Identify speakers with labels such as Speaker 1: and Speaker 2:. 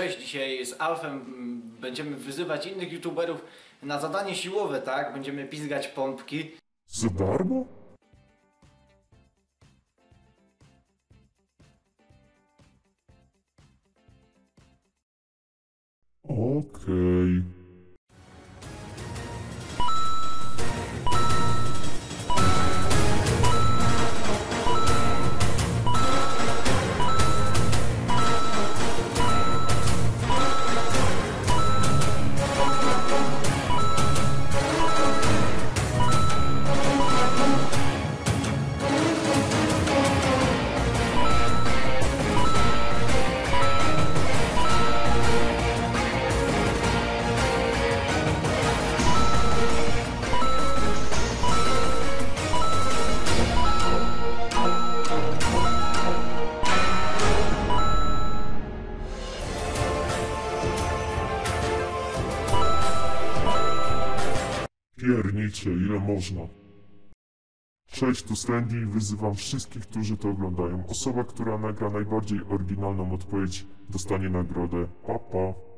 Speaker 1: Cześć, dzisiaj z Alfem mm, będziemy wyzywać innych youtuberów na zadanie siłowe, tak? Będziemy pizgać pompki.
Speaker 2: Za darmo? Okej. Piernicze, ile można? Cześć, tu Slendy i wyzywam wszystkich, którzy to oglądają. Osoba, która nagra najbardziej oryginalną odpowiedź, dostanie nagrodę. Pa, pa.